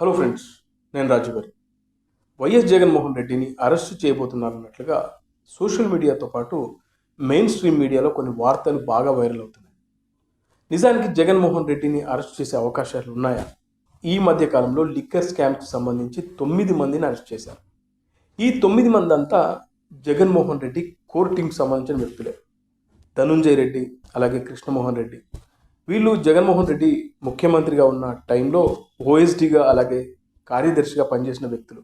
Hello friends నేను రాజు గారి. YS Jaganmohan రెడ్డిని అరెస్టు చేయబోతున్నారన్నట్లుగా సోషల్ మీడియాతో పాటు మెయిన్ స్ట్రీమ్ మీడియాలో కొన్ని వార్తలు బాగా వైరల్ అవుతున్నాయి. నిజానికి జగన్మోహన్ రెడ్డిని అరెస్ట్ చేసే అవకాశాలు ఉన్నాయా? ఈ మధ్య కాలంలో లిక్కర్ స్కామ్కి సంబంధించి తొమ్మిది మందిని అరెస్ట్ చేశారు. ఈ తొమ్మిది మంది అంతా జగన్మోహన్ రెడ్డి కోర్ టీంకి సంబంధించిన వ్యక్తులే. ధనుంజయ్ రెడ్డి అలాగే కృష్ణమోహన్ రెడ్డి. వీళ్ళు జగన్మోహన్ రెడ్డి ముఖ్యమంత్రిగా ఉన్న టైంలో ఓఎస్డీగా అలాగే కార్యదర్శిగా పనిచేసిన వ్యక్తులు.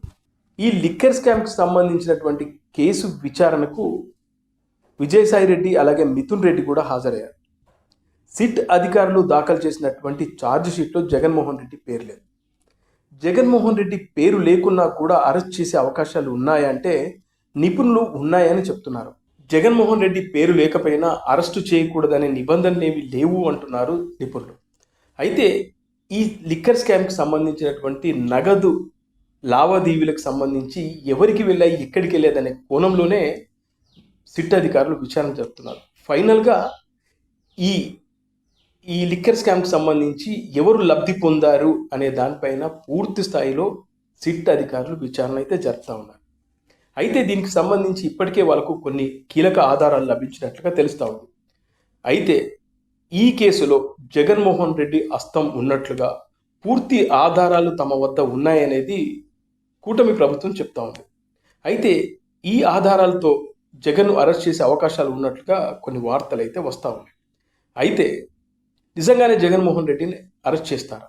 ఈ లిక్కర్ స్కామ్కి సంబంధించినటువంటి కేసు విచారణకు విజయసాయి రెడ్డి అలాగే మిథున్ రెడ్డి కూడా హాజరయ్యారు. సిట్ అధికారులు దాఖలు చేసినటువంటి ఛార్జ్ షీట్లో జగన్మోహన్ రెడ్డి పేరు లేదు. జగన్మోహన్ రెడ్డి పేరు లేకున్నా కూడా అరెస్ట్ చేసే అవకాశాలు ఉన్నాయంటే నిపుణులు ఉన్నాయని చెప్తున్నారు. జగన్మోహన్ రెడ్డి పేరు లేకపోయినా అరెస్టు చేయకూడదనే నిబంధనలు ఏవి లేవు అంటున్నారు నిపుణులు. అయితే ఈ లిక్కర్ స్కామ్కి సంబంధించినటువంటి నగదు లావాదేవీలకు సంబంధించి ఎవరికి వెళ్ళాయి ఎక్కడికి వెళ్ళేదనే కోణంలోనే సిట్ అధికారులు విచారణ జరుపుతున్నారు. ఫైనల్గా ఈ ఈ లిక్కర్ స్కామ్కి సంబంధించి ఎవరు లబ్ధి పొందారు అనే దానిపైన పూర్తి స్థాయిలో సిట్ అధికారులు విచారణ అయితే జరుపుతూ ఉన్నారు. అయితే దీనికి సంబంధించి ఇప్పటికే వాళ్ళకు కొన్ని కీలక ఆధారాలు లభించినట్లుగా తెలుస్తూ ఉంది. అయితే ఈ కేసులో జగన్మోహన్ రెడ్డి అస్తం ఉన్నట్లుగా పూర్తి ఆధారాలు తమ వద్ద ఉన్నాయనేది కూటమి ప్రభుత్వం చెప్తా ఉంది. అయితే ఈ ఆధారాలతో జగన్ను అరెస్ట్ చేసే అవకాశాలు ఉన్నట్లుగా కొన్ని వార్తలు అయితే వస్తూ ఉన్నాయి. అయితే నిజంగానే జగన్మోహన్ రెడ్డిని అరెస్ట్ చేస్తారా?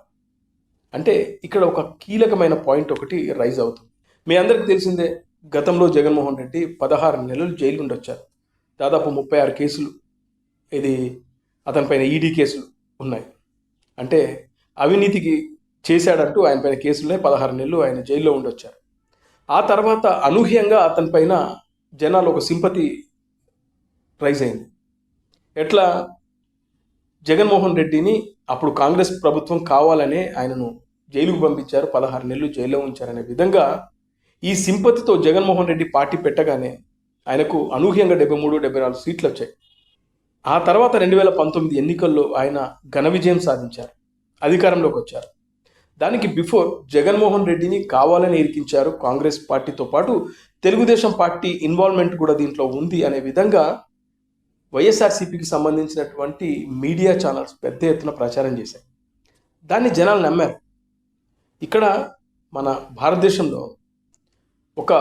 అంటే ఇక్కడ ఒక కీలకమైన పాయింట్ ఒకటి రైజ్ అవుతుంది. మీ అందరికీ తెలిసిందే గతంలో జగన్మోహన్ రెడ్డి పదహారు నెలలు జైలు ఉండొచ్చారు దాదాపు ముప్పై ఆరు కేసులు ఇది అతనిపైన ఈడీ కేసులు ఉన్నాయి. అంటే అవినీతికి చేశాడంటూ ఆయన పైన కేసులున్నాయి పదహారు నెలలు ఆయన జైల్లో ఉండొచ్చారు. ఆ తర్వాత అనూహ్యంగా అతనిపైన జనాలు ఒక సింపతి రైజ్ అయింది. ఎట్లా? జగన్మోహన్ రెడ్డిని అప్పుడు కాంగ్రెస్ ప్రభుత్వం కావాలనే ఆయనను జైలుకు పంపించారు పదహారు నెలలు జైల్లో ఉంచారనే విధంగా ఈ సింపతితో జగన్మోహన్ రెడ్డి పార్టీ పెట్టగానే ఆయనకు అనూహ్యంగా డెబ్బై మూడు డెబ్బై నాలుగు సీట్లు వచ్చాయి. ఆ తర్వాత రెండు వేల పంతొమ్మిది ఎన్నికల్లో ఆయన ఘన విజయం సాధించారు. అధికారంలోకి వచ్చారు. దానికి బిఫోర్ జగన్మోహన్ రెడ్డిని కావాలని ఇరికించారు కాంగ్రెస్ పార్టీతో పాటు తెలుగుదేశం పార్టీ ఇన్వాల్వ్మెంట్ కూడా దీంట్లో ఉంది అనే విధంగా వైఎస్ఆర్సీపీకి సంబంధించినటువంటి మీడియా ఛానల్స్ పెద్ద ఎత్తున ప్రచారం చేశాయి. దాన్ని జనాలు నమ్మారు. ఇక్కడ మన భారతదేశంలో ఒక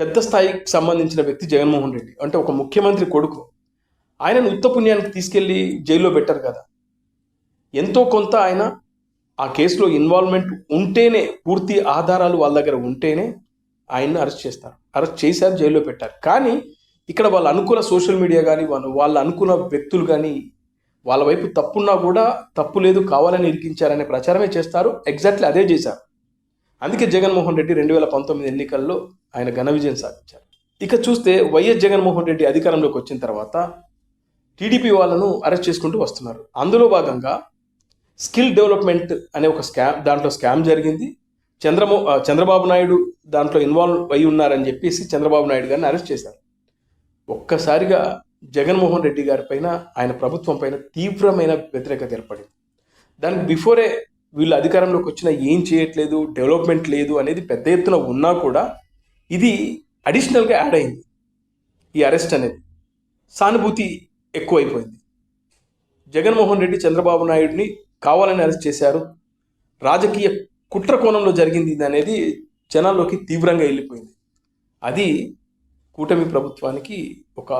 పెద్ద స్థాయికి సంబంధించిన వ్యక్తి జగన్మోహన్ రెడ్డి అంటే ఒక ముఖ్యమంత్రి కొడుకు ఆయనను ఉత్తపుణ్యానికి తీసుకెళ్ళి జైల్లో పెట్టారు కదా. ఎంతో కొంత ఆయన ఆ కేసులో ఇన్వాల్వ్మెంట్ ఉంటేనే పూర్తి ఆధారాలు వాళ్ళ దగ్గర ఉంటేనే ఆయన్ని అరెస్ట్ చేస్తారు. అరెస్ట్ చేశారు జైల్లో పెట్టారు. కానీ ఇక్కడ వాళ్ళు అనుకున్న సోషల్ మీడియా కానీ వాళ్ళు వాళ్ళు అనుకున్న వ్యక్తులు కానీ వాళ్ళ వైపు తప్పున్నా కూడా తప్పు లేదు కావాలని ఇరికించారనే ప్రచారమే చేస్తారు. ఎగ్జాక్ట్లీ అదే చేశారు. అందుకే జగన్మోహన్ రెడ్డి రెండు వేల పంతొమ్మిది ఎన్నికల్లో ఆయన ఘన విజయం సాధించారు. ఇక చూస్తే వైఎస్ జగన్మోహన్ రెడ్డి అధికారంలోకి వచ్చిన తర్వాత టీడీపీ వాళ్ళను అరెస్ట్ చేసుకుంటూ వస్తున్నారు. అందులో భాగంగా స్కిల్ డెవలప్మెంట్ అనే ఒక స్కామ్ దాంట్లో స్కామ్ జరిగింది. చంద్రమో చంద్రబాబు నాయుడు దాంట్లో ఇన్వాల్వ్ అయి ఉన్నారని చెప్పేసి చంద్రబాబు నాయుడు గారిని అరెస్ట్ చేశారు. ఒక్కసారిగా జగన్మోహన్ రెడ్డి గారి పైన ఆయన ప్రభుత్వం పైన తీవ్రమైన వ్యతిరేకత ఏర్పడింది. దానికి బిఫోరే వీళ్ళు అధికారంలోకి వచ్చినా ఏం చేయట్లేదు డెవలప్మెంట్ లేదు అనేది పెద్ద ఎత్తున ఉన్నా కూడా ఇది అడిషనల్గా యాడ్ అయింది. ఈ అరెస్ట్ అనేది సానుభూతి ఎక్కువైపోయింది. జగన్మోహన్ రెడ్డి చంద్రబాబు నాయుడిని కావాలని అరెస్ట్ చేశారు. రాజకీయ కుట్ర కోణంలో జరిగింది అనేది జనాల్లోకి తీవ్రంగా వెళ్ళిపోయింది. అది కూటమి ప్రభుత్వానికి ఒక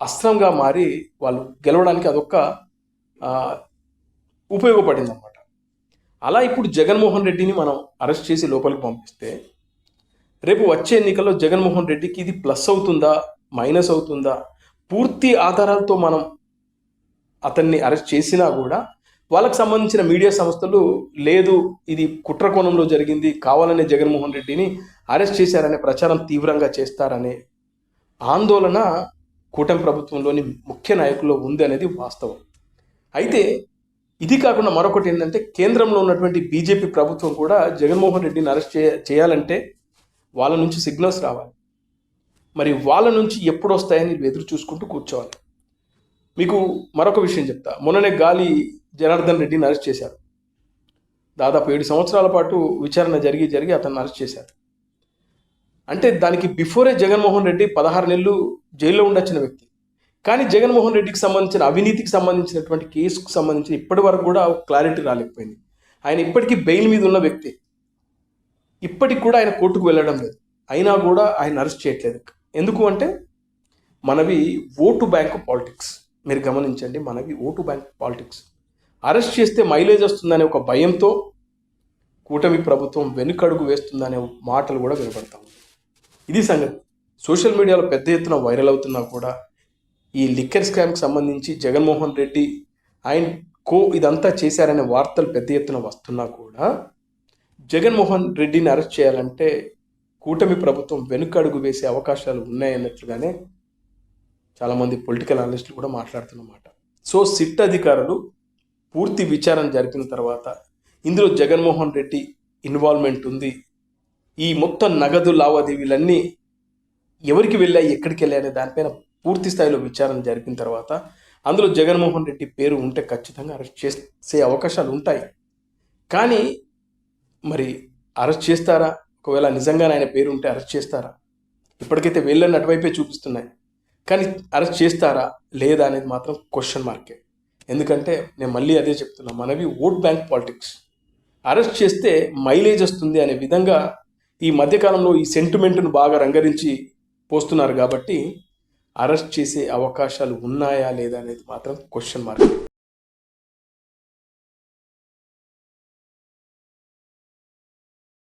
అస్త్రంగా మారి వాళ్ళు గెలవడానికి అదొక ఉపయోగపడింది అన్నమాట అలా ఇప్పుడు జగన్మోహన్ రెడ్డిని మనం అరెస్ట్ చేసి లోపలికి పంపిస్తే రేపు వచ్చే ఎన్నికల్లో జగన్మోహన్ రెడ్డికి ఇది ప్లస్ అవుతుందా మైనస్ అవుతుందా? పూర్తి ఆధారాలతో మనం అతన్ని అరెస్ట్ చేసినా కూడా వాళ్ళకు సంబంధించిన మీడియా సంస్థలు లేదు ఇది కుట్ర కోణంలో జరిగింది కావాలనే జగన్మోహన్ రెడ్డిని అరెస్ట్ చేశారనే ప్రచారం తీవ్రంగా చేస్తారనే ఆందోళన కూటమి ప్రభుత్వంలోని ముఖ్య నాయకుల్లో ఉంది అనేది వాస్తవం. అయితే ఇది కాకుండా మరొకటి ఏంటంటే కేంద్రంలో ఉన్నటువంటి బీజేపీ ప్రభుత్వం కూడా జగన్మోహన్ రెడ్డిని అరెస్ట్ చేయ చేయాలంటే వాళ్ళ నుంచి సిగ్నల్స్ రావాలి. మరి వాళ్ళ నుంచి ఎప్పుడు వస్తాయని ఎదురు చూసుకుంటూ కూర్చోవాలి. మీకు మరొక విషయం చెప్తా. మొన్ననే గాలి జనార్దన్ రెడ్డిని అరెస్ట్ చేశారు. దాదాపు ఏడు సంవత్సరాల పాటు విచారణ జరిగి జరిగి అతన్ని అరెస్ట్ చేశారు. అంటే దానికి బిఫోరే జగన్మోహన్ రెడ్డి పదహారు నెలలు జైల్లో ఉండొచ్చిన వ్యక్తి. కానీ జగన్మోహన్ రెడ్డికి సంబంధించిన అవినీతికి సంబంధించినటువంటి కేసుకు సంబంధించిన ఇప్పటి వరకు కూడా క్లారిటీ రాలేకపోయింది. ఆయన ఇప్పటికీ బెయిల్ మీద ఉన్న వ్యక్తి. ఇప్పటికి కూడా ఆయన కోర్టుకు వెళ్ళడం లేదు. అయినా కూడా ఆయన అరెస్ట్ చేయట్లేదు. ఎందుకు అంటే మనవి ఓటు బ్యాంక్ పాలిటిక్స్. మీరు గమనించండి మనవి ఓటు బ్యాంక్ పాలిటిక్స్. అరెస్ట్ చేస్తే మైలేజ్ వస్తుందనే ఒక భయంతో కూటమి ప్రభుత్వం వెనుకడుగు వేస్తుందనే మాటలు కూడా వినపడతా ఇది సంగతి. సోషల్ మీడియాలో పెద్ద ఎత్తున వైరల్ అవుతున్నా కూడా ఈ లిక్కర్ స్కామ్కి సంబంధించి జగన్మోహన్ రెడ్డి ఆయన కో ఇదంతా చేశారనే వార్తలు పెద్ద ఎత్తున వస్తున్నా కూడా జగన్మోహన్ రెడ్డిని అరెస్ట్ చేయాలంటే కూటమి ప్రభుత్వం వెనుకడుగు వేసే అవకాశాలు ఉన్నాయన్నట్లుగానే చాలామంది పొలిటికల్ అనలిస్టులు కూడా మాట్లాడుతున్నమాట. సో సిట్ అధికారులు పూర్తి విచారణ జరిపిన తర్వాత ఇందులో జగన్మోహన్ రెడ్డి ఇన్వాల్వ్మెంట్ ఉంది. ఈ మొత్తం నగదు లావాదేవీలన్నీ ఎవరికి వెళ్ళాయి ఎక్కడికి వెళ్ళాయి అనే దానిపైన పూర్తి స్థాయిలో విచారణ జరిపిన తర్వాత అందులో జగన్మోహన్ రెడ్డి పేరు ఉంటే ఖచ్చితంగా అరెస్ట్ చేసే అవకాశాలు ఉంటాయి. కానీ మరి అరెస్ట్ చేస్తారా? ఒకవేళ నిజంగానే ఆయన పేరు ఉంటే అరెస్ట్ చేస్తారా? ఇప్పటికైతే వీళ్ళని అటువైపే చూపిస్తున్నాయి. కానీ అరెస్ట్ చేస్తారా? లేదా అనేది మాత్రం క్వశ్చన్ మార్కే ఎందుకంటే నేను మళ్ళీ అదే చెప్తున్నా మనవి ఓట్ బ్యాంక్ పాలిటిక్స్. అరెస్ట్ చేస్తే మైలేజ్ వస్తుంది అనే విధంగా ఈ మధ్యకాలంలో ఈ సెంటిమెంట్ను బాగా రంగరించి పోస్తున్నారు కాబట్టి అరెస్ట్ చేసే అవకాశాలు ఉన్నాయా లేదా అనేది మాత్రం క్వశ్చన్ మార్క్